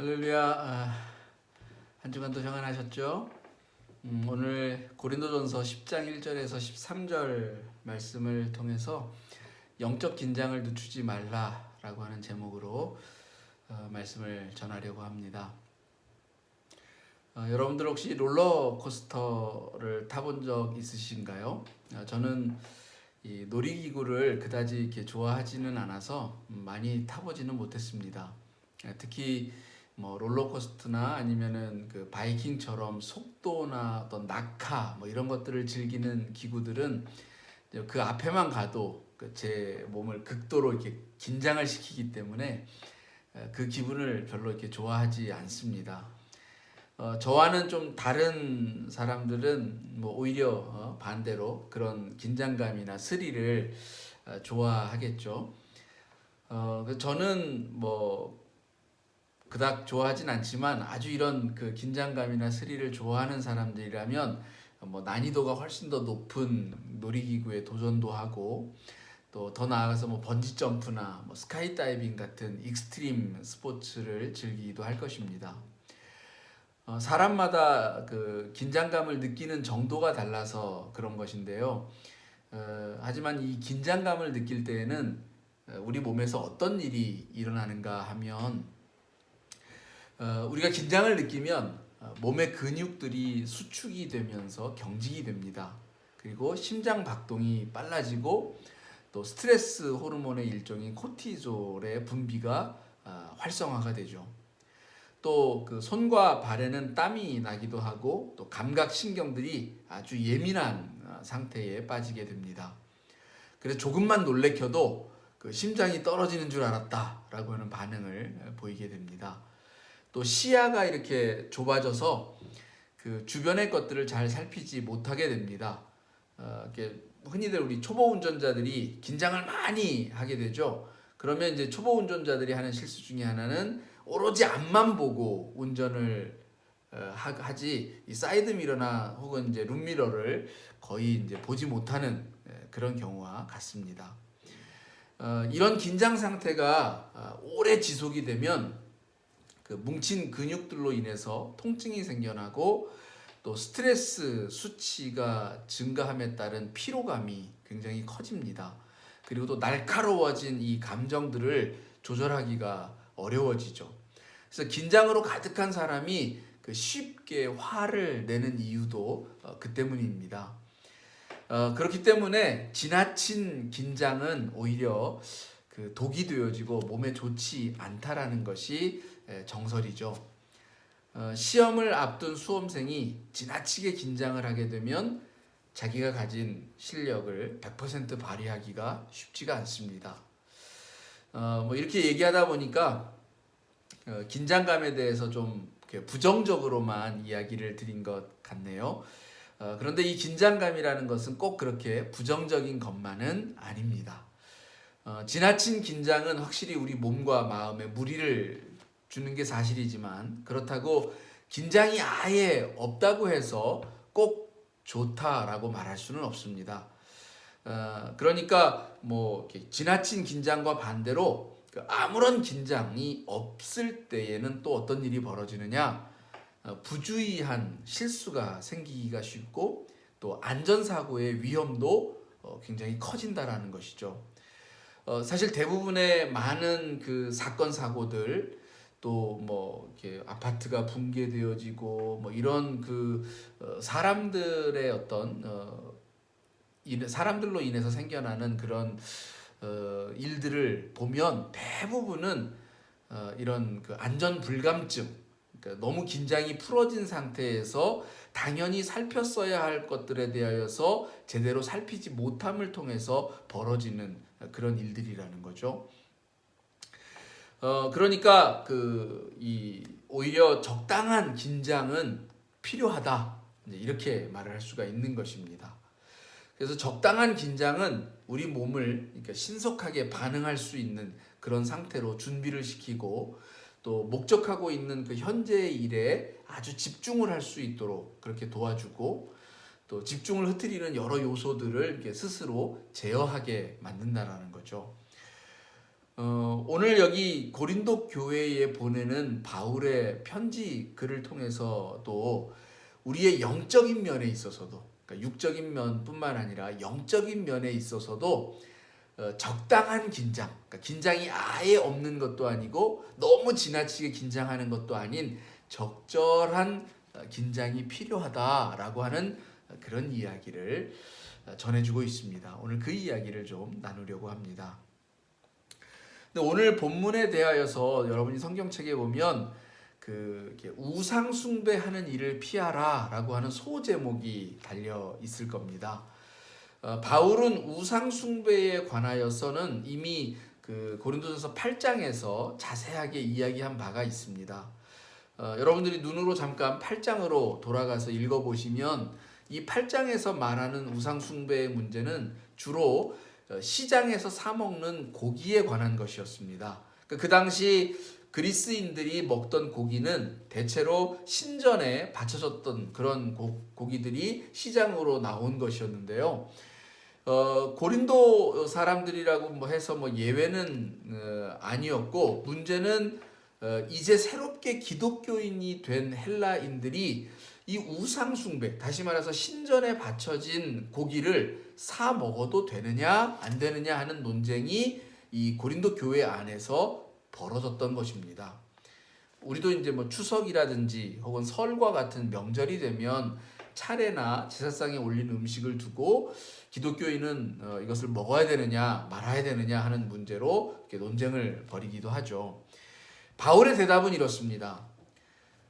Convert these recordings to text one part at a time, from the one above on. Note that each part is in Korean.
할렐루야. 아, 한 주간도 평안하셨죠? 음, 오늘 고린도전서 10장 1절에서 13절 말씀을 통해서 영적 긴장을 늦추지 말라라고 하는 제목으로 어, 말씀을 전하려고 합니다. 어, 여러분들 혹시 롤러코스터를 타본 적 있으신가요? 어, 저는 이 놀이기구를 그다지 이렇게 좋아하지는 않아서 음, 많이 타보지는 못했습니다. 예, 특히 뭐 롤러코스터나 아니면은 그 바이킹처럼 속도나 어떤 낙하 뭐 이런 것들을 즐기는 기구들은 그 앞에만 가도 그제 몸을 극도로 이렇게 긴장을 시키기 때문에 에, 그 기분을 별로 이렇게 좋아하지 않습니다. 어, 저와는 좀 다른 사람들은 뭐 오히려 어, 반대로 그런 긴장감이나 스릴을 어, 좋아하겠죠. 어, 그 저는 뭐 그닥 좋아하진 않지만 아주 이런 그 긴장감이나 스릴을 좋아하는 사람들이라면 뭐 난이도가 훨씬 더 높은 놀이기구에 도전도 하고 또 더 나아가서 뭐 번지 점프나 뭐 스카이 다이빙 같은 익스트림 스포츠를 즐기기도 할 것입니다. 어, 사람마다 그 긴장감을 느끼는 정도가 달라서 그런 것인데요. 어, 하지만 이 긴장감을 느낄 때에는 어, 우리 몸에서 어떤 일이 일어나는가 하면 어, 우리가 긴장을 느끼면 어, 몸의 근육들이 수축이 되면서 경직이 됩니다. 그리고 심장 박동이 빨라지고 또 스트레스 호르몬의 일종인 코티졸의 분비가 어, 활성화가 되죠. 또 그 손과 발에는 땀이 나기도 하고 또 감각 신경들이 아주 예민한 어, 상태에 빠지게 됩니다. 그래서 조금만 놀래켜도 그 심장이 떨어지는 줄 알았다라고 하는 반응을 어, 보이게 됩니다. 또 시야가 이렇게 좁아져서 그 주변의 것들을 잘 살피지 못하게 됩니다. 어, 이렇게 흔히들 우리 초보 운전자들이 긴장을 많이 하게 되죠. 그러면 이제 초보 운전자들이 하는 실수 중에 하나는 오로지 앞만 보고 운전을 어, 하- 이 사이드 미러나 혹은 이제 룸미러를 거의 이제 보지 못하는 예, 그런 경우와 같습니다. 어, 이런 긴장 상태가 아, 오래 지속이 되면 그 뭉친 근육들로 인해서 통증이 생겨나고 또 스트레스 수치가 증가함에 따른 피로감이 굉장히 커집니다. 그리고 또 날카로워진 이 감정들을 조절하기가 어려워지죠. 그래서 긴장으로 가득한 사람이 그 쉽게 화를 내는 이유도 어, 그 때문입니다. 어, 그렇기 때문에 지나친 긴장은 오히려 그 독이 되어지고 몸에 좋지 않다라는 것이 에, 정설이죠. 어, 시험을 앞둔 수험생이 지나치게 긴장을 하게 되면 자기가 가진 실력을 100% 발휘하기가 쉽지가 않습니다. 어, 뭐 이렇게 얘기하다 보니까 어, 긴장감에 대해서 좀 부정적으로만 이야기를 드린 것 같네요. 어, 그런데 이 긴장감이라는 것은 꼭 그렇게 부정적인 것만은 아닙니다. 어, 지나친 긴장은 확실히 우리 몸과 마음에 무리를 주는 게 사실이지만 그렇다고 긴장이 아예 없다고 해서 꼭 좋다라고 말할 수는 없습니다. 어, 그러니까 뭐 지나친 긴장과 반대로 그 아무런 긴장이 없을 때에는 또 어떤 일이 벌어지느냐? 어, 부주의한 실수가 생기기가 쉽고 또 안전사고의 위험도 어, 굉장히 커진다라는 것이죠. 어, 사실 대부분의 많은 그 사건 사고들 또 뭐 이렇게 아파트가 붕괴되어지고 뭐 이런 그 어, 사람들의 어떤 어, 인- 사람들로 인해서 생겨나는 그런 어, 일들을 보면 대부분은 어, 이런 그 안전 불감증, 그러니까 너무 긴장이 풀어진 상태에서 당연히 살폈어야 할 것들에 대하여서 제대로 살피지 못함을 통해서 벌어지는 그런 일들이라는 거죠. 어 그러니까 그 이 오히려 적당한 긴장은 필요하다 이렇게 말을 할 수가 있는 것입니다. 그래서 적당한 긴장은 우리 몸을 그러니까 신속하게 반응할 수 있는 그런 상태로 준비를 시키고 또 목적하고 있는 그 현재의 일에 아주 집중을 할 수 있도록 그렇게 도와주고 또 집중을 흐트리는 여러 요소들을 스스로 제어하게 만든다라는 거죠. 어, 오늘 여기 고린도 교회에 보내는 바울의 편지 글을 통해서도 우리의 영적인 면에 있어서도 그러니까 육적인 면뿐만 아니라 영적인 면에 있어서도 어, 적당한 긴장, 그러니까 긴장이 아예 없는 것도 아니고 너무 지나치게 긴장하는 것도 아닌 적절한 어, 긴장이 필요하다라고 하는 어, 그런 이야기를 어, 전해주고 있습니다. 오늘 그 이야기를 좀 나누려고 합니다. 근데 오늘 본문에 대하여서 여러분이 성경책에 보면 그 우상 숭배하는 일을 피하라라고 하는 소제목이 달려 있을 겁니다. 어, 바울은 우상 숭배에 관하여서는 이미 그 고린도전서 8장에서 자세하게 이야기한 바가 있습니다. 어, 여러분들이 눈으로 잠깐 8장으로 돌아가서 읽어보시면 이 8장에서 말하는 우상 숭배의 문제는 주로 어, 시장에서 사 먹는 고기에 관한 것이었습니다. 그, 그 당시 그리스인들이 먹던 고기는 대체로 신전에 바쳐졌던 그런 고, 고기들이 시장으로 나온 것이었는데요. 어, 고린도 사람들이라고 뭐 해서 뭐 예외는 어, 아니었고 문제는 어, 이제 새롭게 기독교인이 된 헬라인들이 이 우상 숭배, 다시 말해서 신전에 바쳐진 고기를 사 먹어도 되느냐 안 되느냐 하는 논쟁이 이 고린도 교회 안에서 벌어졌던 것입니다. 우리도 이제 뭐 추석이라든지 혹은 설과 같은 명절이 되면 차례나 제사상에 올린 음식을 두고 기독교인은 어, 이것을 먹어야 되느냐 말아야 되느냐 하는 문제로 논쟁을 벌이기도 하죠. 바울의 대답은 이렇습니다.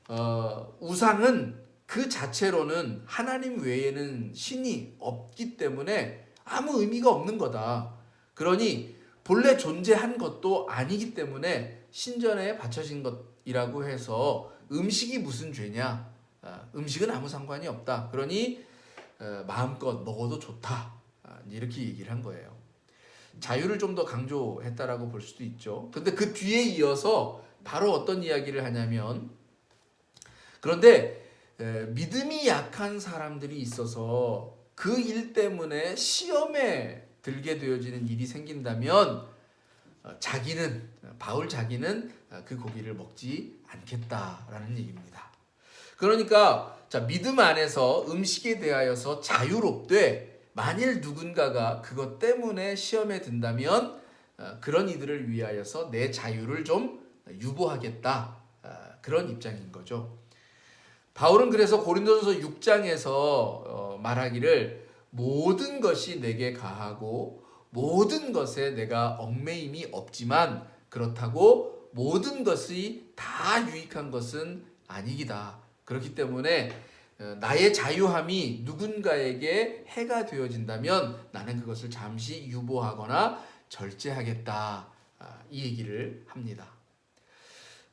어, 우상은 그 자체로는 하나님 외에는 신이 없기 때문에 아무 의미가 없는 거다. 그러니 본래 존재한 것도 아니기 때문에 신전에 바쳐진 것이라고 해서 음식이 무슨 죄냐? 아, 음식은 아무 상관이 없다. 그러니 어, 마음껏 먹어도 좋다. 아, 이렇게 얘기를 한 거예요. 자유를 좀 더 강조했다라고 볼 수도 있죠. 근데 그 뒤에 이어서 바로 어떤 이야기를 하냐면 그런데 믿음이 약한 사람들이 있어서 그 일 때문에 시험에 들게 되어지는 일이 생긴다면 어, 자기는 바울 자기는 어, 그 고기를 먹지 않겠다라는 얘기입니다. 그러니까 자 믿음 안에서 음식에 대하여서 자유롭되 만일 누군가가 그것 때문에 시험에 든다면 어, 그런 이들을 위하여서 내 자유를 좀 유보하겠다 그런 입장인 거죠. 바울은 그래서 고린도전서 6장에서 말하기를 모든 것이 내게 가하고 모든 것에 내가 얽매임이 없지만 그렇다고 모든 것이 다 유익한 것은 아니기다. 그렇기 때문에 어, 나의 자유함이 누군가에게 해가 되어진다면 나는 그것을 잠시 유보하거나 절제하겠다. 아, 이 얘기를 합니다.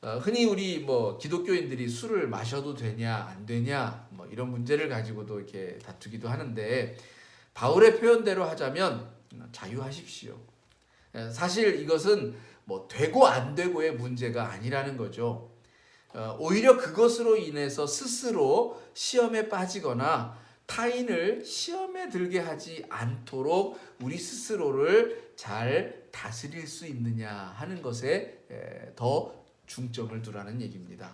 어, 흔히 우리 뭐 기독교인들이 술을 마셔도 되냐 안 되냐 뭐 이런 문제를 가지고도 이렇게 다투기도 하는데 바울의 표현대로 하자면 자유하십시오. 예, 사실 이것은 뭐 되고 안 되고의 문제가 아니라는 거죠. 어, 오히려 그것으로 인해서 스스로 시험에 빠지거나 타인을 시험에 들게 하지 않도록 우리 스스로를 잘 다스릴 수 있느냐 하는 것에 더 중점을 두라는 얘기입니다.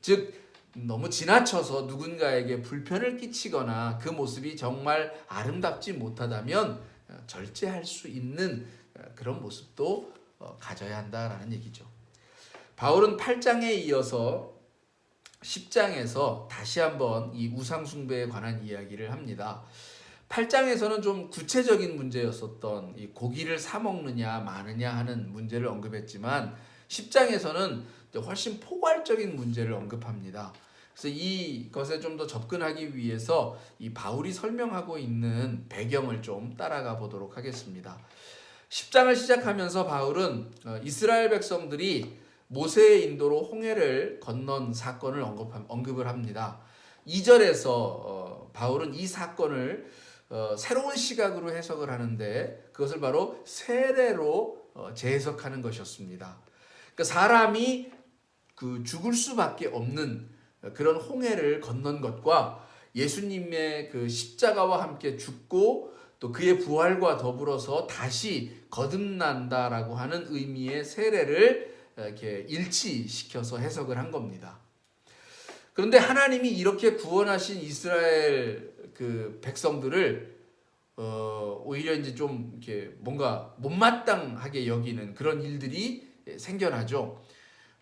즉 너무 지나쳐서 누군가에게 불편을 끼치거나 그 모습이 정말 아름답지 못하다면 어, 절제할 수 있는 어, 그런 모습도 어, 가져야 한다라는 얘기죠. 바울은 8장에 이어서 10장에서 다시 한번 이 우상숭배에 관한 이야기를 합니다. 8장에서는 좀 구체적인 문제였었던 이 고기를 사 먹느냐 마느냐 하는 문제를 언급했지만 10장에서는 훨씬 포괄적인 문제를 언급합니다. 그래서 이것에 좀 더 접근하기 위해서 이 바울이 설명하고 있는 배경을 좀 따라가 보도록 하겠습니다. 10장을 시작하면서 바울은 어, 이스라엘 백성들이 모세의 인도로 홍해를 건넌 사건을 언급 을 합니다. 2절에서 어, 바울은 이 사건을 어, 새로운 시각으로 해석을 하는데 그것을 바로 세례로 재해석하는 것이었습니다. 그러니까 사람이 그 죽을 수밖에 없는 그런 홍해를 건넌 것과 예수님의 그 십자가와 함께 죽고 또 그의 부활과 더불어서 다시 거듭난다라고 하는 의미의 세례를 이렇게 일치시켜서 해석을 한 겁니다. 그런데 하나님이 이렇게 구원하신 이스라엘 그 백성들을 어, 오히려 이제 좀 이렇게 뭔가 못마땅하게 여기는 그런 일들이 생겨나죠.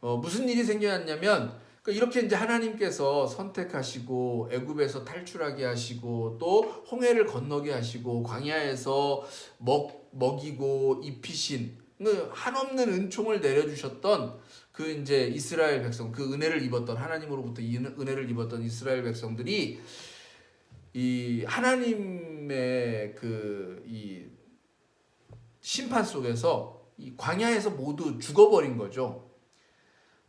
어, 무슨 일이 생겨났냐면 그 이렇게 이제 하나님께서 선택하시고 애굽에서 탈출하게 하시고 또 홍해를 건너게 하시고 광야에서 먹 먹이고 입히신 그 한없는 은총을 내려주셨던 그 이제 이스라엘 백성 그 은혜를 입었던 하나님으로부터 이 은혜를 입었던 이스라엘 백성들이 이 하나님의 그 이 심판 속에서 이 광야에서 모두 죽어버린 거죠.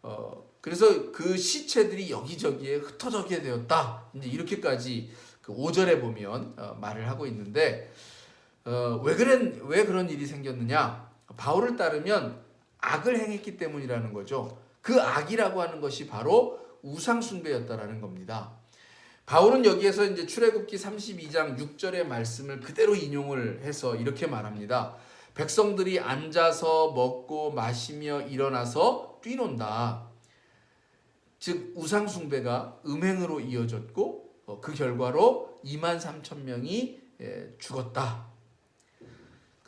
어 그래서 그 시체들이 여기저기에 흩어져게 되었다. 이제 이렇게까지 그 5절에 보면 어, 말을 하고 있는데 어, 왜 그런 왜 그런 일이 생겼느냐? 바울을 따르면 악을 행했기 때문이라는 거죠. 그 악이라고 하는 것이 바로 우상 숭배였다라는 겁니다. 바울은 여기에서 이제 출애굽기 32장 6절의 말씀을 그대로 인용을 해서 이렇게 말합니다. 백성들이 앉아서 먹고 마시며 일어나서 뛰논다. 즉 우상 숭배가 음행으로 이어졌고 어, 그 결과로 2만 3천 명이 예, 죽었다.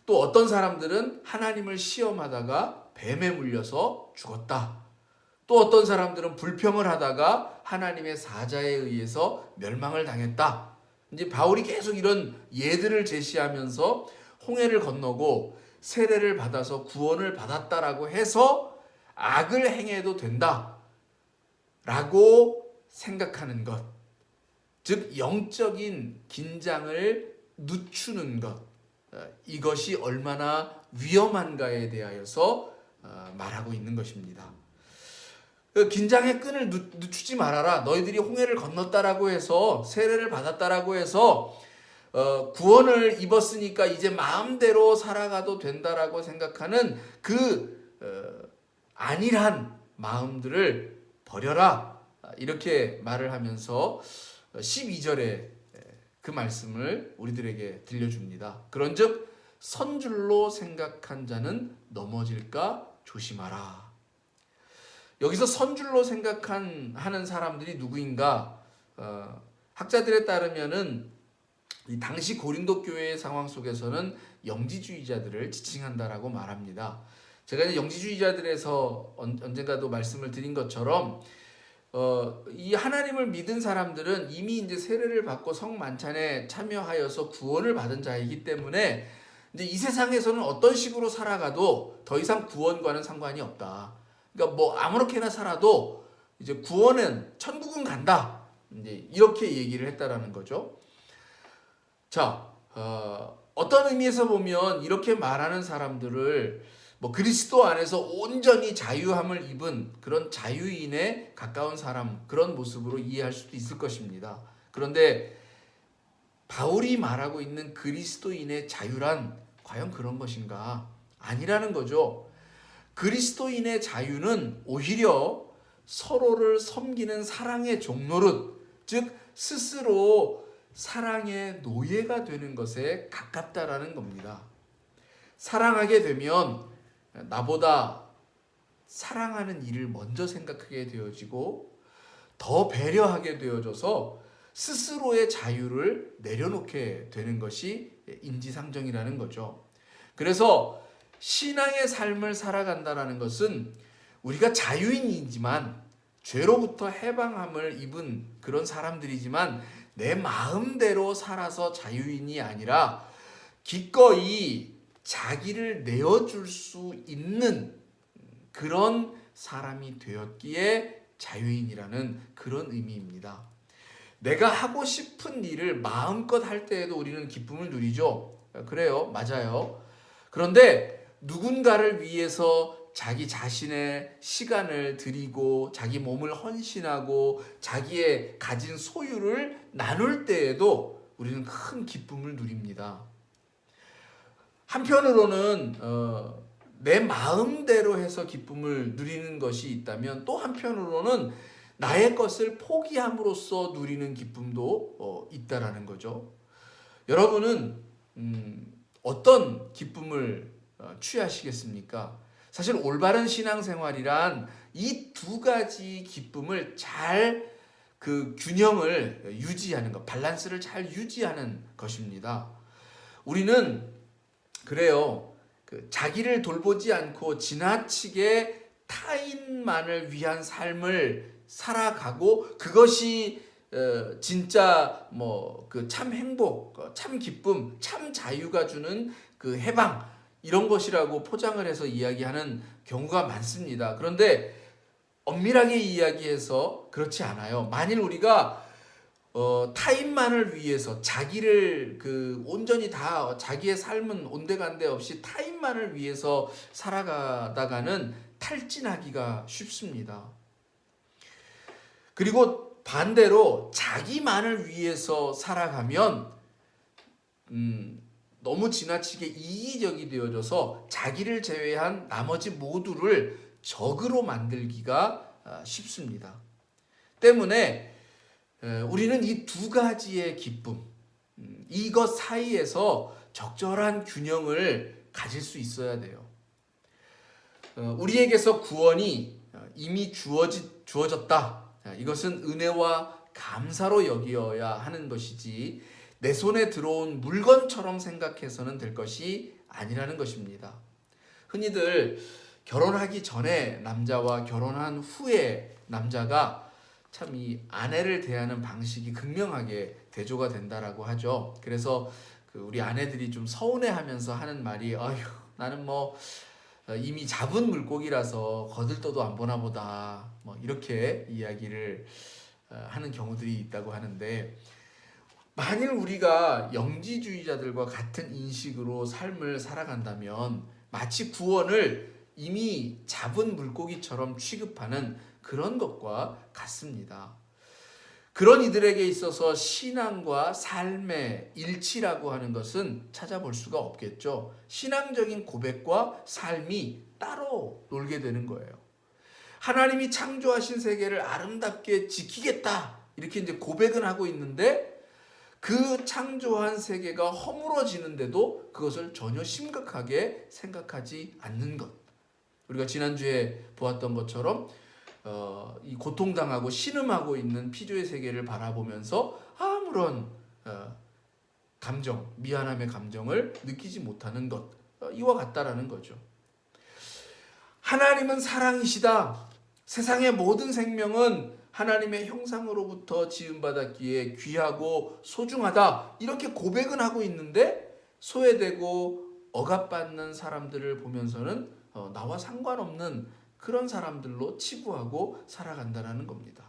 또 어떤 사람들은 하나님을 시험하다가 뱀에 물려서 죽었다. 또 어떤 사람들은 불평을 하다가 하나님의 사자에 의해서 멸망을 당했다. 이제 바울이 계속 이런 예들을 제시하면서 홍해를 건너고 세례를 받아서 구원을 받았다라고 해서 악을 행해도 된다. 라고 생각하는 것. 즉, 영적인 긴장을 늦추는 것. 어, 이것이 얼마나 위험한가에 대하여서 어, 말하고 있는 것입니다. 그 긴장의 끈을 늦추지 말아라. 너희들이 홍해를 건넜다라고 해서 세례를 받았다라고 해서 어, 구원을 입었으니까 이제 마음대로 살아가도 된다라고 생각하는 그 어, 안일한 마음들을 버려라. 이렇게 말을 하면서 12절에 그 말씀을 우리들에게 들려줍니다. 그런즉 선줄로 생각한 자는 넘어질까 조심하라. 여기서 선줄로 생각한 하는 사람들이 누구인가? 어, 학자들에 따르면은 이 당시 고린도 교회의 상황 속에서는 영지주의자들을 지칭한다라고 말합니다. 제가 이제 영지주의자들에서 언젠가도 말씀을 드린 것처럼 어, 이 하나님을 믿은 사람들은 이미 이제 세례를 받고 성만찬에 참여하여서 구원을 받은 자이기 때문에 이제 이 세상에서는 어떤 식으로 살아가도 더 이상 구원과는 상관이 없다. 그러니까 뭐 아무렇게나 살아도 이제 구원은 천국은 간다. 이제 이렇게 얘기를 했다라는 거죠. 자, 어, 어떤 의미에서 보면 이렇게 말하는 사람들을 뭐 그리스도 안에서 온전히 자유함을 입은 그런 자유인에 가까운 사람 그런 모습으로 이해할 수도 있을 것입니다. 그런데 바울이 말하고 있는 그리스도인의 자유란 과연 그런 것인가? 아니라는 거죠. 그리스도인의 자유는 오히려 서로를 섬기는 사랑의 종노릇, 즉 스스로 사랑의 노예가 되는 것에 가깝다라는 겁니다. 사랑하게 되면 나보다 사랑하는 일을 먼저 생각하게 되어지고 더 배려하게 되어져서 스스로의 자유를 내려놓게 되는 것이 인지상정이라는 거죠. 그래서 신앙의 삶을 살아간다는 것은 우리가 자유인이지만 죄로부터 해방함을 입은 그런 사람들이지만 내 마음대로 살아서 자유인이 아니라 기꺼이 자기를 내어줄 수 있는 그런 사람이 되었기에 자유인이라는 그런 의미입니다. 내가 하고 싶은 일을 마음껏 할 때에도 우리는 기쁨을 누리죠. 그래요. 맞아요. 그런데 누군가를 위해서 자기 자신의 시간을 드리고 자기 몸을 헌신하고 자기의 가진 소유를 나눌 때에도 우리는 큰 기쁨을 누립니다. 한편으로는 어, 내 마음대로 해서 기쁨을 누리는 것이 있다면 또 한편으로는 나의 것을 포기함으로써 누리는 기쁨도 어, 있다라는 거죠. 여러분은 음, 어떤 기쁨을 어, 취하시겠습니까? 사실 올바른 신앙생활이란 이 두 가지 기쁨을 잘 그 균형을 유지하는 것, 밸런스를 잘 유지하는 것입니다. 우리는 그래요. 그 자기를 돌보지 않고 지나치게 타인만을 위한 삶을 살아가고 그것이 어, 진짜 뭐 그 참 행복, 어, 참 기쁨, 참 자유가 주는 그 해방 이런 것이라고 포장을 해서 이야기하는 경우가 많습니다. 그런데 엄밀하게 이야기해서 그렇지 않아요. 만일 우리가 어, 타인만을 위해서 자기를 그 온전히 다 자기의 삶은 온데간데 없이 타인만을 위해서 살아가다가는 탈진하기가 쉽습니다. 그리고 반대로 자기만을 위해서 살아가면 음, 너무 지나치게 이기적이 되어져서 자기를 제외한 나머지 모두를 적으로 만들기가 아, 쉽습니다. 때문에 에, 우리는 이 두 가지의 기쁨, 음, 이것 사이에서 적절한 균형을 가질 수 있어야 돼요. 어, 우리에게서 구원이 어, 이미 주어지, 주어졌다. 자, 이것은 은혜와 감사로 여기어야 하는 것이지 내 손에 들어온 물건처럼 생각해서는 될 것이 아니라는 것입니다. 흔히들 결혼하기 전에 남자와 결혼한 후에 남자가 참 이 아내를 대하는 방식이 극명하게 대조가 된다라고 하죠. 그래서 그 우리 아내들이 좀 서운해하면서 하는 말이 아휴 나는 뭐 어, 이미 잡은 물고기라서 거들떠도 안 보나 보다 뭐 이렇게 이야기를 어, 하는 경우들이 있다고 하는데 만일 우리가 영지주의자들과 같은 인식으로 삶을 살아간다면 마치 구원을 이미 잡은 물고기처럼 취급하는 그런 것과 같습니다. 그런 이들에게 있어서 신앙과 삶의 일치라고 하는 것은 찾아볼 수가 없겠죠. 신앙적인 고백과 삶이 따로 놀게 되는 거예요. 하나님이 창조하신 세계를 아름답게 지키겠다. 이렇게 이제 고백은 하고 있는데 그 창조한 세계가 허물어지는데도 그것을 전혀 심각하게 생각하지 않는 것. 우리가 지난주에 보았던 것처럼 어, 이 고통당하고 신음하고 있는 피조의 세계를 바라보면서 아무런 어, 감정, 미안함의 감정을 느끼지 못하는 것 어, 이와 같다라는 거죠. 하나님은 사랑이시다. 세상의 모든 생명은 하나님의 형상으로부터 지음받았기에 귀하고 소중하다. 이렇게 고백은 하고 있는데 소외되고 억압받는 사람들을 보면서는 어, 나와 상관없는 그런 사람들로 치부하고 살아간다는 겁니다.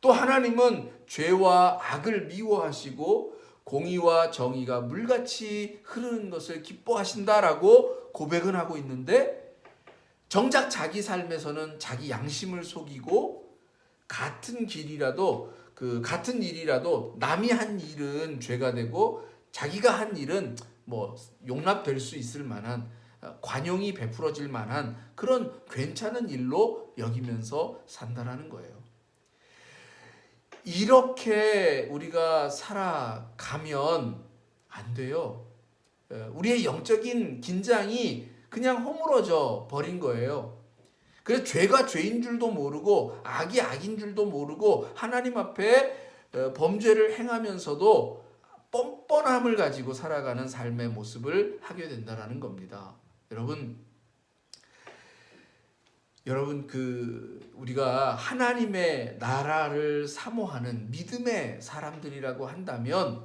또 하나님은 죄와 악을 미워하시고 공의와 정의가 물같이 흐르는 것을 기뻐하신다라고 고백은 하고 있는데 정작 자기 삶에서는 자기 양심을 속이고 같은 길이라도 그 같은 일이라도 남이 한 일은 죄가 되고 자기가 한 일은 뭐 용납될 수 있을 만한 관용이 베풀어질 만한 그런 괜찮은 일로 여기면서 산다라는 거예요. 이렇게 우리가 살아가면 안 돼요. 우리의 영적인 긴장이 그냥 허물어져 버린 거예요. 그래서 죄가 죄인 줄도 모르고 악이 악인 줄도 모르고 하나님 앞에 어, 범죄를 행하면서도 뻔뻔함을 가지고 살아가는 삶의 모습을 하게 된다라는 겁니다. 여러분 여러분 그 우리가 하나님의 나라를 사모하는 믿음의 사람들이라고 한다면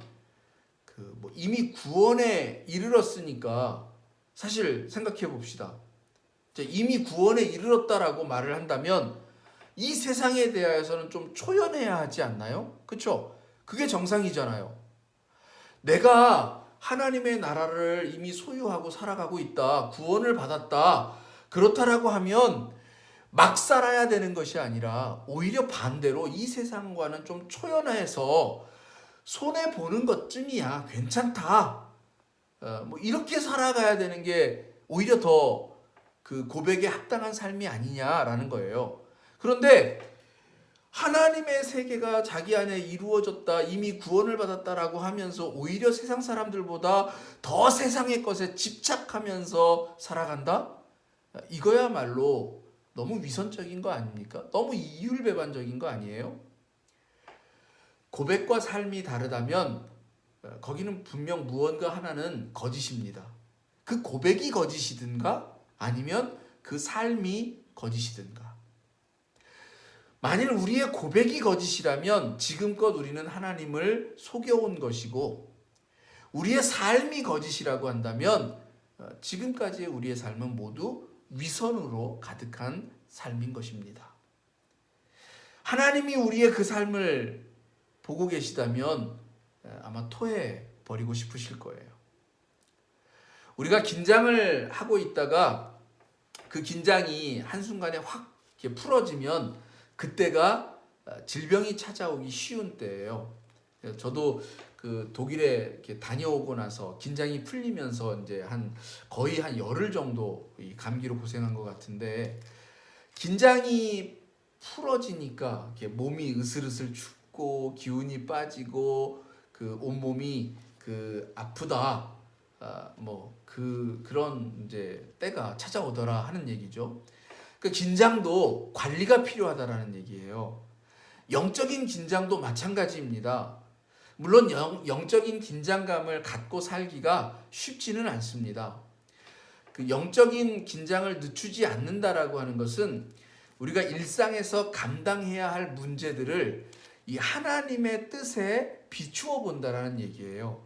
그 뭐 이미 구원에 이르렀으니까 사실 생각해 봅시다. 이미 구원에 이르렀다라고 말을 한다면 이 세상에 대하여서는 좀 초연해야 하지 않나요? 그렇죠? 그게 정상이잖아요. 내가 하나님의 나라를 이미 소유하고 살아가고 있다. 구원을 받았다. 그렇다라고 하면 막 살아야 되는 것이 아니라 오히려 반대로 이 세상과는 좀 초연해서 손해 보는 것쯤이야 괜찮다. 어, 뭐 이렇게 살아가야 되는 게 오히려 더 그 고백에 합당한 삶이 아니냐라는 거예요. 그런데 하나님의 세계가 자기 안에 이루어졌다, 이미 구원을 받았다라고 하면서 오히려 세상 사람들보다 더 세상의 것에 집착하면서 살아간다? 이거야말로 너무 위선적인 거 아닙니까? 너무 이율배반적인 거 아니에요? 고백과 삶이 다르다면 어, 거기는 분명 무언가 하나는 거짓입니다. 그 고백이 거짓이든가 아니면 그 삶이 거짓이든가. 만일 우리의 고백이 거짓이라면 지금껏 우리는 하나님을 속여온 것이고 우리의 삶이 거짓이라고 한다면 어, 지금까지의 우리의 삶은 모두 위선으로 가득한 삶인 것입니다. 하나님이 우리의 그 삶을 보고 계시다면 에, 아마 토해 버리고 싶으실 거예요. 우리가 긴장을 하고 있다가 그 긴장이 한순간에 확 풀어지면 그때가 어, 질병이 찾아오기 쉬운 때예요. 저도 그 독일에 다녀오고 나서 긴장이 풀리면서 이제 한 거의 한 열흘 정도 이 감기로 고생한 것 같은데 긴장이 풀어지니까 몸이 으슬으슬 춥고 기운이 빠지고 그 온몸이 그 아프다 아, 뭐그 그런 이제 때가 찾아오더라 하는 얘기죠. 그 긴장도 관리가 필요하다라는 얘기예요. 영적인 긴장도 마찬가지입니다. 물론 영, 영적인 긴장감을 갖고 살기가 쉽지는 않습니다. 그 영적인 긴장을 늦추지 않는다라고 하는 것은 우리가 일상에서 감당해야 할 문제들을 이 하나님의 뜻에 비추어 본다라는 얘기예요.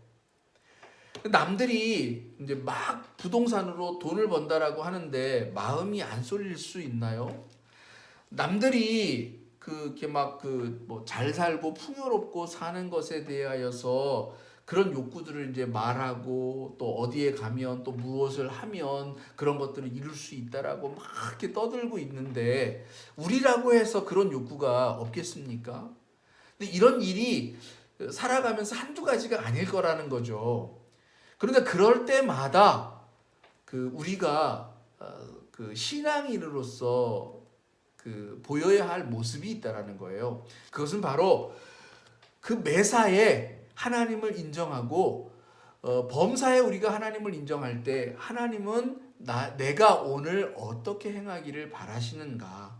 남들이 이제 막 부동산으로 돈을 번다라고 하는데 마음이 안 쏠릴 수 있나요? 남들이 그렇게 막 그 뭐 잘 살고 풍요롭고 사는 것에 대하여서 그런 욕구들을 이제 말하고 또 어디에 가면 또 무엇을 하면 그런 것들을 이룰 수 있다라고 막 이렇게 떠들고 있는데 우리라고 해서 그런 욕구가 없겠습니까? 근데 이런 일이 살아가면서 한두 가지가 아닐 거라는 거죠. 그런데 그럴 때마다 그 우리가 어, 그 신앙인으로서 그 보여야 할 모습이 있다라는 거예요. 그것은 바로 그 매사에 하나님을 인정하고 어, 범사에 우리가 하나님을 인정할 때 하나님은 나 내가 오늘 어떻게 행하기를 바라시는가?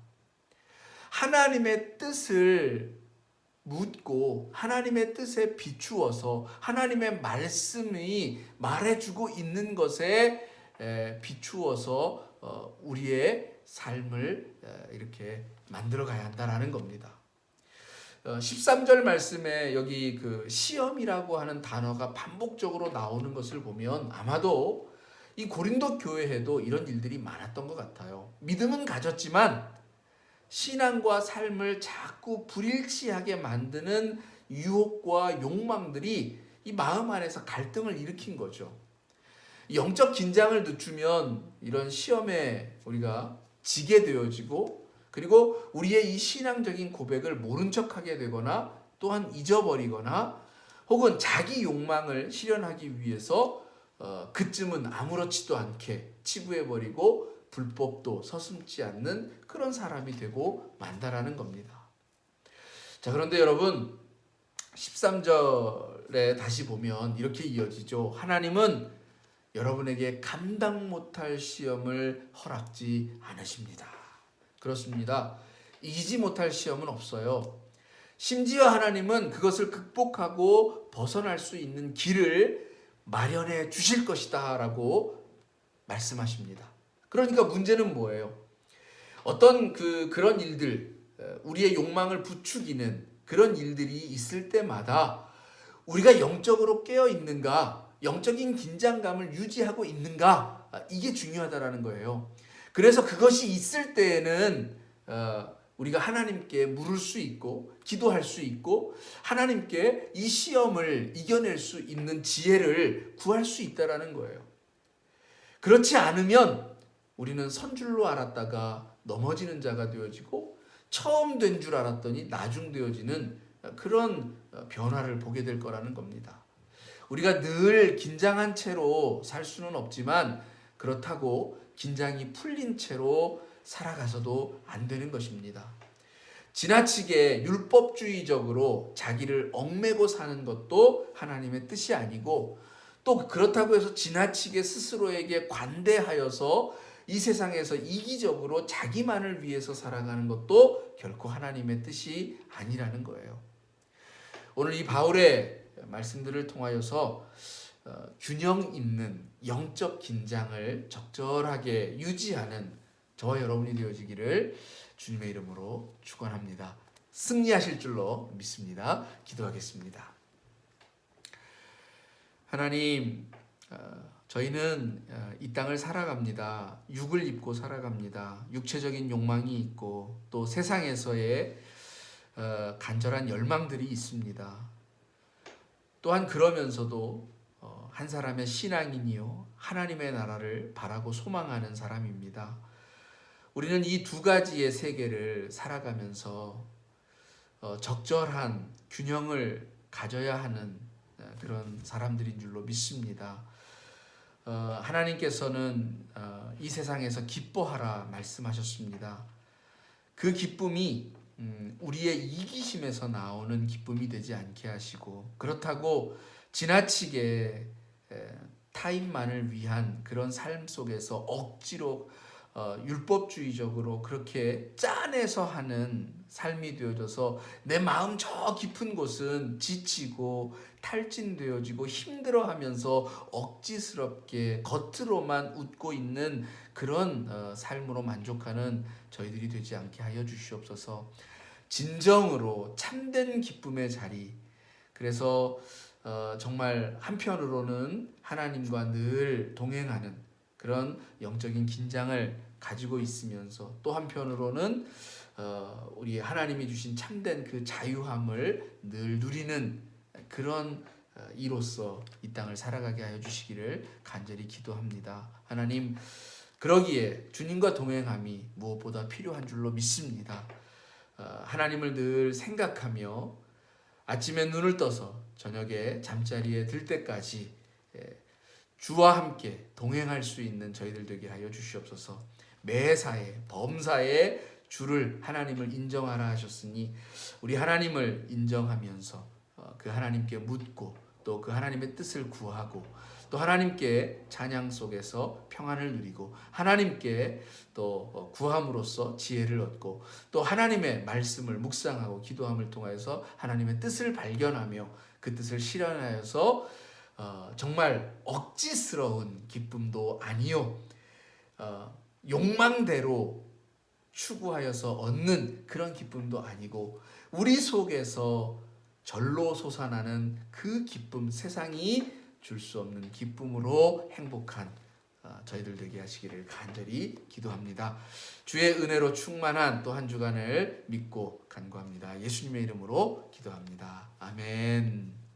하나님의 뜻을 묻고 하나님의 뜻에 비추어서 하나님의 말씀이 말해주고 있는 것에 에, 비추어서 어, 우리의 삶을 에, 이렇게 만들어 가야 한다라는 겁니다. 어, 13절 말씀에 여기 그 시험이라고 하는 단어가 반복적으로 나오는 것을 보면 아마도 이 고린도 교회에도 이런 일들이 많았던 것 같아요. 믿음은 가졌지만 신앙과 삶을 자꾸 불일치하게 만드는 유혹과 욕망들이 이 마음 안에서 갈등을 일으킨 거죠. 영적 긴장을 늦추면 이런 시험에 우리가 지게 되어지고 그리고 우리의 이 신앙적인 고백을 모른 척하게 되거나 또한 잊어버리거나 혹은 자기 욕망을 실현하기 위해서 어, 그쯤은 아무렇지도 않게 치부해버리고 불법도 서슴지 않는 그런 사람이 되고 만다라는 겁니다. 자, 그런데 여러분 13절에 다시 보면 이렇게 이어지죠. 하나님은 여러분에게 감당 못할 시험을 허락지 않으십니다. 그렇습니다. 이기지 못할 시험은 없어요. 심지어 하나님은 그것을 극복하고 벗어날 수 있는 길을 마련해 주실 것이다 라고 말씀하십니다. 그러니까 문제는 뭐예요? 어떤 그 그런 일들 우리의 욕망을 부추기는 그런 일들이 있을 때마다 우리가 영적으로 깨어 있는가, 영적인 긴장감을 유지하고 있는가 아, 이게 중요하다라는 거예요. 그래서 그것이 있을 때에는 어, 우리가 하나님께 물을 수 있고 기도할 수 있고 하나님께 이 시험을 이겨낼 수 있는 지혜를 구할 수 있다라는 거예요. 그렇지 않으면 우리는 선줄로 알았다가 넘어지는 자가 되어지고 처음 된 줄 알았더니 나중 되어지는 그런 변화를 보게 될 거라는 겁니다. 우리가 늘 긴장한 채로 살 수는 없지만 그렇다고 긴장이 풀린 채로 살아가서도 안 되는 것입니다. 지나치게 율법주의적으로 자기를 얽매고 사는 것도 하나님의 뜻이 아니고 또 그렇다고 해서 지나치게 스스로에게 관대하여서 이 세상에서 이기적으로 자기만을 위해서 살아가는 것도 결코 하나님의 뜻이 아니라는 거예요. 오늘 이 바울의 말씀들을 통하여서 어, 균형 있는 영적 긴장을 적절하게 유지하는 저와 여러분이 되어지기를 주님의 이름으로 축원합니다. 승리하실 줄로 믿습니다. 기도하겠습니다. 하나님, 어, 저희는 어, 이 땅을 살아갑니다. 육을 입고 살아갑니다. 육체적인 욕망이 있고 또 세상에서의 어, 간절한 열망들이 있습니다. 또한 그러면서도 어, 한 사람의 신앙인이요 하나님의 나라를 바라고 소망하는 사람입니다. 우리는 이 두 가지의 세계를 살아가면서 어, 적절한 균형을 가져야 하는 어, 그런 사람들인 줄로 믿습니다. 어, 하나님께서는 어, 이 세상에서 기뻐하라 말씀하셨습니다. 그 기쁨이 음, 우리의 이기심에서 나오는 기쁨이 되지 않게 하시고 그렇다고 지나치게 에, 타인만을 위한 그런 삶 속에서 억지로 어, 율법주의적으로 그렇게 짜내서 하는 삶이 되어져서 내 마음 저 깊은 곳은 지치고 탈진되어지고 힘들어하면서 억지스럽게 겉으로만 웃고 있는 그런 어, 삶으로 만족하는 저희들이 되지 않게 하여 주시옵소서. 진정으로 참된 기쁨의 자리. 그래서 어, 정말 한편으로는 하나님과 늘 동행하는 그런 영적인 긴장을 가지고 있으면서 또 한편으로는 어, 우리 하나님이 주신 참된 그 자유함을 늘 누리는 그런 어, 이로서 이 땅을 살아가게 하여 주시기를 간절히 기도합니다. 하나님 그러기에 주님과 동행함이 무엇보다 필요한 줄로 믿습니다. 어, 하나님을 늘 생각하며 아침에 눈을 떠서 저녁에 잠자리에 들 때까지 예, 주와 함께 동행할 수 있는 저희들 되게 하여 주시옵소서. 매사에 범사에 주를 하나님을 인정하라 하셨으니 우리 하나님을 인정하면서 어, 그 하나님께 묻고 또 그 하나님의 뜻을 구하고 또 하나님께 찬양 속에서 평안을 누리고 하나님께 또 어, 구함으로써 지혜를 얻고 또 하나님의 말씀을 묵상하고 기도함을 통하여서 하나님의 뜻을 발견하며 그 뜻을 실현하여서 어, 정말 억지스러운 기쁨도 아니요 어, 욕망대로 추구하여서 얻는 그런 기쁨도 아니고 우리 속에서 절로 솟아나는 그 기쁨 세상이 줄 수 없는 기쁨으로 행복한 어, 저희들 되게 하시기를 간절히 기도합니다. 주의 은혜로 충만한 또 한 주간을 믿고 간구합니다. 예수님의 이름으로 기도합니다. 아멘.